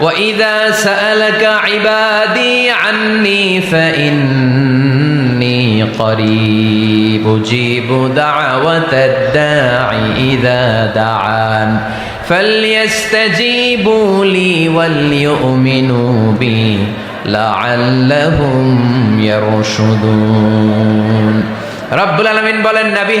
وإذا سألك عبادي عني فإني قريب أجيب دعوة الداعي إذا دعان فليستجيبوا لي وليؤمنوا بي لعلهم يرشدون رب العالمين بولن نبي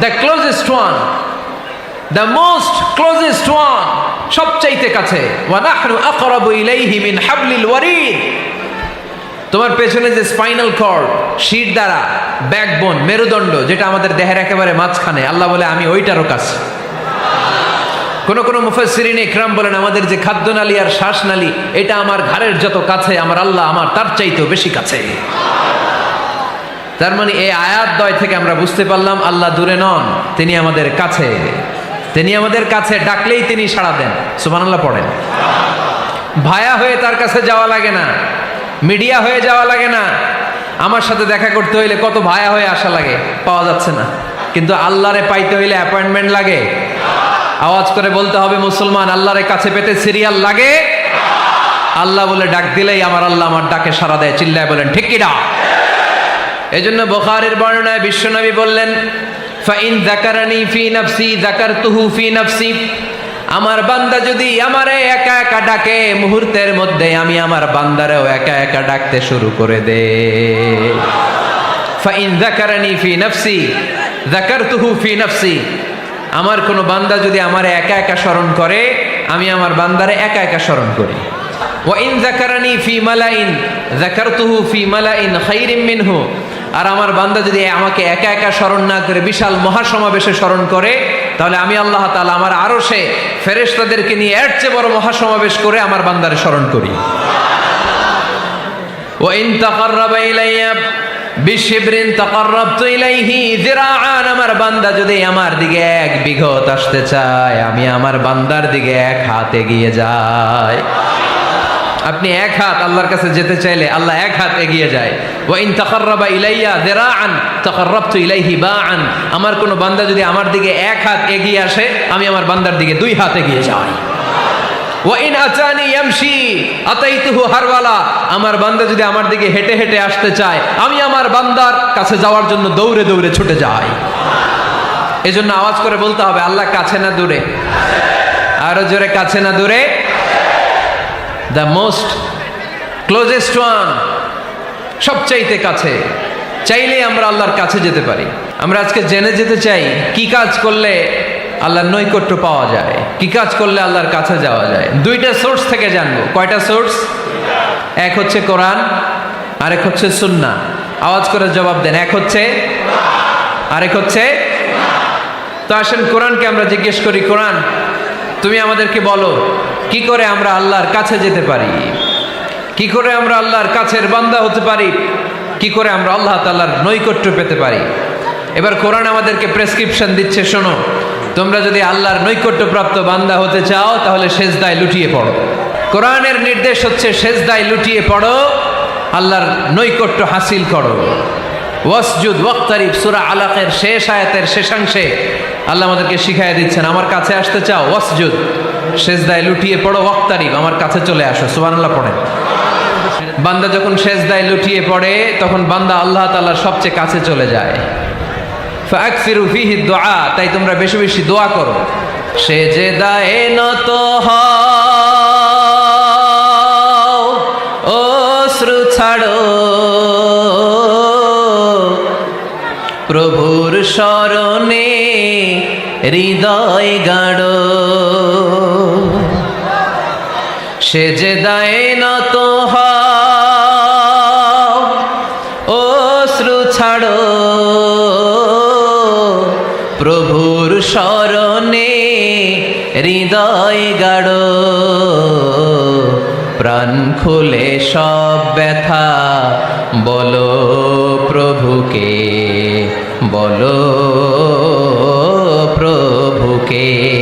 The closest one the most closest one সবচাইতে কাছে। তোমার পেছনে যে স্পাইনাল কর্ড, শির দ্বারা, ব্যাকবোন, মেরুদণ্ড, যেটা আমাদের দেহের একেবারে মাঝখানে, আল্লাহ বলে, আমি ওইটারও কাছে কোন কোন মুফাসসিরিন ইকরাম বলেন, আমাদের যে খাদ্যনালী আর শ্বাসনালী, এটা আমার ঘাড়ের যত কাছে, আমার আল্লাহ আমার তার চাইতেও বেশি কাছে। তার মানে এই আয়াত দয় থেকে আমরা বুঝতে পারলাম, আল্লাহ দূরে নন, তিনি আমাদের কাছে। তিনি আমাদের কাছে ডাকলেই তিনি সাড়া দেন। সুবহানাল্লাহ পড়েন। ভায়া হয়ে তার কাছে যাওয়া লাগে না। মিডিয়া হয়ে যাওয়া লাগে না। আমার সাথে দেখা করতে হইলে কত ভায়া হয়ে আসা লাগে, পাওয়া যাচ্ছে না। কিন্তু আল্লাহরে পাইতে হইলে অ্যাপয়েন্টমেন্ট লাগে। আওয়াজ করে বলতে হবে, মুসলমান, আল্লাহরে কাছে পেতে সিরিয়াল লাগে? আল্লাহ বলে, ডাক দিলেই আমার আল্লাহ আমার ডাকে সাড়া দেয়। চিল্লায় বলেন, ঠিক কি ডাক এই জন্য বোখারের বর্ণনায় বিশ্বনবী বললেন, ফাইন জাকারানি ফি নাফসি জাকারতুহু ফি নাফসি। আমার বান্দা যদি আমারে একা একা ডাকে, মুহূর্তের মধ্যে আমি আমার বান্দারেও একা একা ডাকতে শুরু করে দে। ফাইন জাকারানি ফি নাফসি জাকারতুহু ফি নাফসি। আমার কোনো বান্দা যদি আমারে একা একা স্মরণ করে, আমি আমার বান্দারে একা একা স্মরণ করি। ওয়াইন জাকারানি ফি মালাইন জাকারতুহু ফি মালাইন খাইরিম মিনহু। আর আমার বান্দা যদি আমাকে একা একা স্মরণ না করে, বিশাল মহাসমাবেশে স্মরণ করে, তাহলে আমি আল্লাহ তালা আমার আরও সে ফেরেশতাদেরকে নিয়ে এর চেয়ে বড় মহাসমাবেশ করে আমার বান্দারে স্মরণ করি। ইলাইয়া বিশিবরিন আমার বান্দা যদি আমার দিকে এক বিঘত আসতে চায়, আমি আমার বান্দার দিকে এক হাতে গিয়ে যাই। আপনি এক হাত আল্লাহর কাছে যেতে চাইলে আল্লাহ এক হাত এগিয়ে যায়। ওয়াইন তাকাররাবা ইলাইয়া যিরাআন তাকাররাবতু ইলাইহি বা আন আমার কোনো বান্দা যদি আমার দিকে এক হাত এগিয়ে আসে, আমি আমার বান্দার দিকে দুই হাত এগিয়ে যাই। ওয়াইন আচানি ইয়ামশি, আতাইতুহু হারওয়ালা। আমার বান্দা যদি আমার দিকে হেঁটে হেঁটে আসতে চায়, আমি আমার বান্দার কাছে যাওয়ার জন্য দৌড়ে দৌড়ে ছুটে যাই। এজন্য আওয়াজ করে বলতে হবে, আল্লাহ কাছে না দূরে। আরও জোরে, কাছে না দূরে। দ্য মোস্ট ক্লোজেস্ট ওয়ান সবচাইতে কাছে। চাইলে আমরা আল্লাহর কাছে যেতে পারি। আমরা আজকে জেনে যেতে চাই, কি কাজ করলে আল্লাহর নৈকট্য পাওয়া যায়? কি কাজ করলে আল্লাহর কাছে যাওয়া যায়? দুইটা সোর্স থেকে জানব। কয়টা সোর্স এক হচ্ছে কোরআন, আরেক হচ্ছে সুন্না। আওয়াজ করে জবাব দেন, এক হচ্ছে আরেক হচ্ছে তো আসেন কোরআনকে আমরা জিজ্ঞেস করি, কোরআন, তুমি আমাদেরকে বলো কি করে আমরা আল্লাহর কাছে যেতে পারি? কি করে আমরা আল্লাহর কাছের বান্দা হতে পারি? কি করে আমরা আল্লাহ তাল্লাহর নৈকট্য পেতে পারি? এবার কোরআন আমাদেরকে প্রেসক্রিপশন দিচ্ছে, শোনো। তোমরা যদি আল্লাহর নৈকট্যপ্রাপ্ত বান্দা হতে চাও, তাহলে সেজদায় লুটিয়ে পড়ো। কোরআনের নির্দেশ হচ্ছে সেজদায় লুটিয়ে পড়ো, আল্লাহর নৈকট্য হাসিল করো। ওয়াসজুদ ওয়াক্তারিফ সুরা আলাকের শেষ আয়াতের শেষাংশে আল্লাহ আমাদেরকে শিখাই দিচ্ছেন, আমার কাছে আসতে চাও, ওয়াসজুদ। সেজদায় লুটিয়ে পড়ো ওয়াক্তারিফ আমার কাছে চলে আসো, সুবহানাল্লাহ পড়েন। বান্দা যখন সেজদায় লুটিয়ে পড়ে, তখন বান্দা আল্লাহ তাআলার সবচেয়ে কাছে চলে যায়। দোয়া, তাই তোমরা বেশি বেশি দোয়া করো। সে যে দায়ে নত অশ্রু ছাড়ো। প্রভুর স্মরণে হৃদয় গাড়ো সে যে দায়ে নত অশ্রু ছাড়ো। প্রভুর স্মরণে হৃদয় গাড়ো প্রাণ খুলে সব ব্যথা। বলো প্রভুকে বলো প্রভুকে।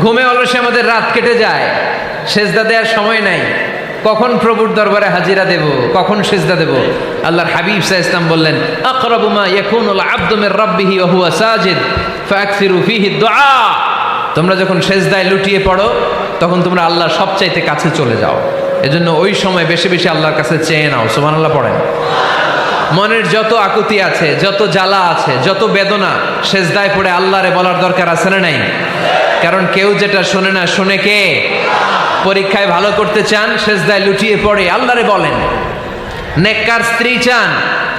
ঘুমে অলসে আমাদের রাত কেটে যায়। সেজদা দেওয়ার সময় নাই। কখন প্রভুর দরবারে হাজিরা দেব? কখন সেজদা দেব? আল্লাহর হাবিব সাহ ইসলাম বললেন সাজিদ তোমরা যখন সেজদায় লুটিয়ে পড়ো, তখন তোমরা আল্লাহর সবচাইতে কাছে চলে যাও। এজন্য ওই সময় বেশি বেশি আল্লাহর কাছে চেয়ে নাও। সুবহানাল্লাহ পড়েন। মনের যত আকুতি আছে, যত জ্বালা আছে, যত বেদনা সেজদায় পড়ে আল্লাহরে বলার দরকার আছে না নাই? কারণ কেউ যেটা শোনে না, শোনে কে? পরীক্ষায় ভালো করতে চান, সেজদায় লুটিয়ে পড়ে, আল্লাহরে বলেন। নেককার স্ত্রী চান,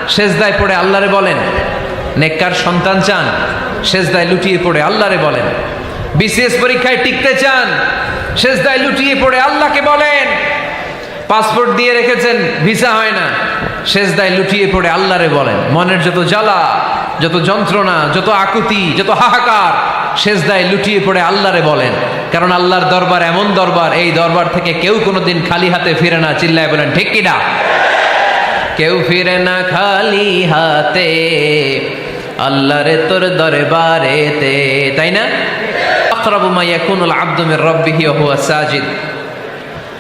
সেজদায় পড়ে আল্লাহরে বলেন। নেককার সন্তান চান, সেজদায় লুটিয়ে পড়ে আল্লাহরে বলেন। বিসিএস পরীক্ষায় টিকতে চান, সেজদায় লুটিয়ে পড়ে আল্লাহকে বলেন। পাসপোর্ট দিয়ে রেখেছেন, ভিসা হয় না। সেজদায় লুটিয়ে পড়ে আল্লাহরে বলেন, মনের যত জ্বালা, যত যন্ত্রণা, যত আকুতি, যত হাহাকার, সেজদায় লুটিয়ে পড়ে আল্লাহরে বলেন। কারণ আল্লাহর দরবার এমন দরবার, এই দরবার থেকে কেউ কোনোদিন খালি হাতে ফিরে না। চিল্লায় বলেন, ঠিক কিনা কেউ ফিরে না খালি হাতে আল্লাহ আল্লাহরে তোর দরবারেতে, তাই না? আকরাবু মা হুয়া সাজিদ।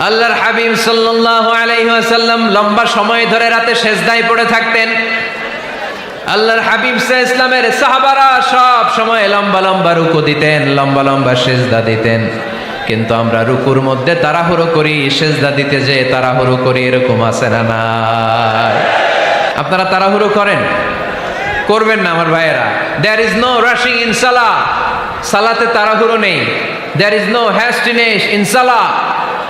আল্লাহর হাবিব সাল্লাল্লাহু আলাইহি ওয়াসাল্লাম লম্বা সময় ধরে রাতে সেজদায় পড়ে থাকতেন। আল্লাহর হাবিব সাহ ইসলামের সাহাবারা সব সময় লম্বা লম্বা রুকু দিতেন, লম্বা লম্বা সেজদা দিতেন। কিন্তু আমরা রুকুর মধ্যে তাড়াহুড়ো করি, সেজদা দিতে যে তাড়াহুড়ো করি, এরকম আছে না নাই? আপনারা তাড়াহুড়ো করেন? করবেন না আমার ভাইয়েরা। There is no rushing in সালা সালাতে তাড়াহুড়ো নেই। There is no hastiness in সালা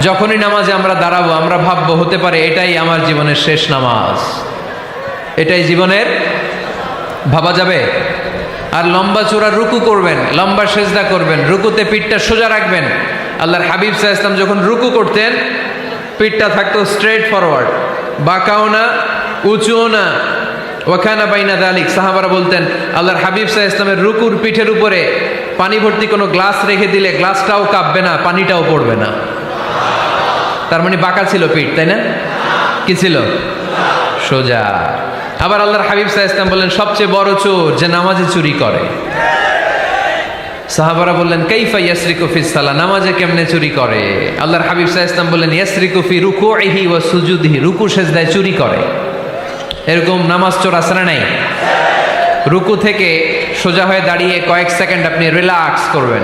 যখনই নামাজে আমরা দাঁড়াবো, আমরা ভাববো, হতে পারে এটাই আমার জীবনের শেষ নামাজ। এটাই জীবনের ভাবা যাবে? আর লম্বা চূড়া রুকু করবেন, লম্বা সেজদা করবেন, রুকুতে পিঠটা সোজা রাখবেন। আল্লাহর হাবিব সাহা ইসলাম যখন রুকু করতেন, পিঠটা থাকতো স্ট্রেট ফরওয়ার্ড বাঁকাও না, উঁচুও না। ওখানা বাইনা দালিক, সাহাবারা বলতেন, আল্লাহর হাবিব সাহা ইসলামের রুকুর পিঠের উপরে পানি ভর্তি কোনো গ্লাস রেখে দিলে গ্লাসটাও কাঁপবে না, পানিটাও পড়বে না। তার মানে বাঁকা ছিল পিঠ, তাই না? কি ছিল? সোজা। আবার আল্লাহর হাবিব সাহা ইসলাম বললেন, সবচেয়ে বড় চোর যে নামাজে চুরি করে। সাহাবারা বললেন, কাইফা ইয়াসরিকুফি সালা নামাজে কেমনে চুরি করে? আল্লাহর হাবিব সাহা ইসলাম বললেন ইয়াসরিকুফি রুকু ইহি ও সুজুদিহি। রুকু সেজদায় চুরি করে। এরকম নামাজ চোর না নাই? রুকু থেকে সোজা হয়ে দাঁড়িয়ে কয়েক সেকেন্ড আপনি রিল্যাক্স করবেন।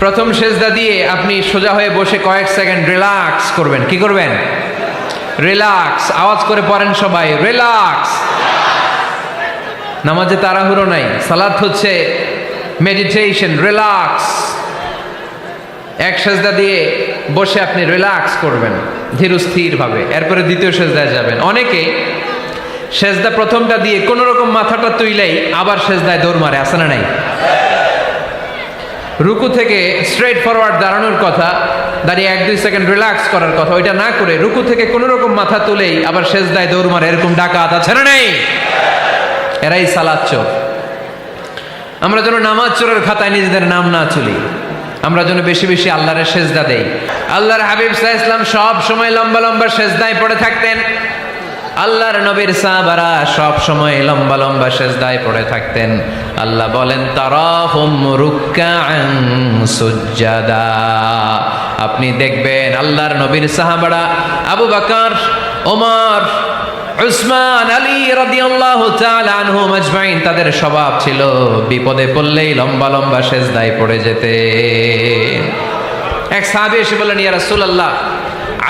প্রথম সেজদা দিয়ে আপনি সোজা হয়ে বসে কয়েক সেকেন্ড রিল্যাক্স করবেন। কি করবেন? রিল্যাক্স। আওয়াজ করে পড়েন সবাই, রিল্যাক্স। নামাজে তাড়াহুড়ো নাই সালাদ হচ্ছে মেডিটেশন রিল্যাক্স। এক সেজদা দিয়ে বসে আপনি রিল্যাক্স করবেন, ধীর স্থির ভাবে এরপরে দ্বিতীয় সেজদায় যাবেন। অনেকে সেজদা প্রথমটা দিয়ে কোনো রকম মাথাটা তুইলেই আবার সেজদায় দৌড় মারে আসে না নাই? রুকু থেকে স্ট্রেট ফরওয়ার্ড দাঁড়ানোর কথা, দাঁড়িয়ে এক দুই সেকেন্ড রিল্যাক্স করার কথা, ওইটা না করে রুকু থেকে কোনো রকম মাথা তুলেই আবার সেজদায় দৌড় মারে, এরকম ডাকাত আছে না নেই? এরাই সালাদ চোর। আমরা যেন নামাজ চোরের খাতায় নিজেদের নাম না চলি আমরা যেন বেশি বেশি আল্লাহরের সেজদা দেই। আল্লাহর হাবিব সাহা ইসলাম সব সময় লম্বা লম্বা সেজদায় পড়ে থাকতেন। আল্লাহর নবীর সাহাবারা সব সময় লম্বা লম্বা সেজদায় পড়ে থাকতেন। আল্লাহ বলেন, তারাহুম রুক্কাআন সুজ্জাদা। আপনি দেখবেন আল্লাহর নবীর সাহাবারা আবু বকর, ওমর, উসমান, আলী রাদিয়াল্লাহু তাআলা আনহুম আজমাইন তাদের স্বভাব ছিল বিপদে পড়লেই লম্বা লম্বা সেজদায় পড়ে যেতে এক সাহাবী এসে বললেন, ইয়া রাসূলুল্লাহ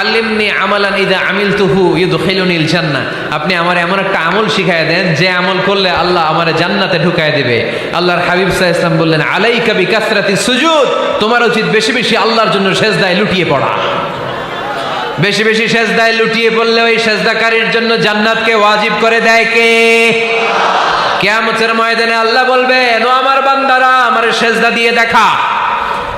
আল্লিমনি আমালান ইদা আমিল তুহু ইউদখিলুনিল জান্নাহ। আপনি আমার এমন একটা আমল শিখায় দেন, যে আমল করলে আল্লাহ আমার জান্নাতে ঢুকায় দিবে। আল্লাহর হাবিব সাহা ইসলাম বললেন, আলাইকা বিকাসরাতি সুজুদ। তোমার উচিত বেশি বেশি আল্লাহর জন্য সেজদায় লুটিয়ে পড়া। বেশি বেশি সেজদায় লুটিয়ে পড়লে ওই সেজদাকারীর জন্য জান্নাতকে ওয়াজিব করে দেয় কে? কেয়ামতের ময়দানে আল্লাহ বলবেন, ও আমার বান্দারা, আমার সেজদা দিয়ে দেখা।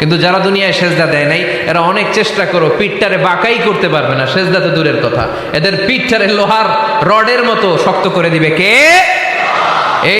কিন্তু যারা দুনিয়ায় সেজদা দেয় নাই, এরা অনেক চেষ্টা করো, পিঠটারে বাঁকাই করতে পারবে না, সেজদা তো দূরের কথা। এদের পিঠটারে লোহার রডের মতো শক্ত করে দিবে। কে?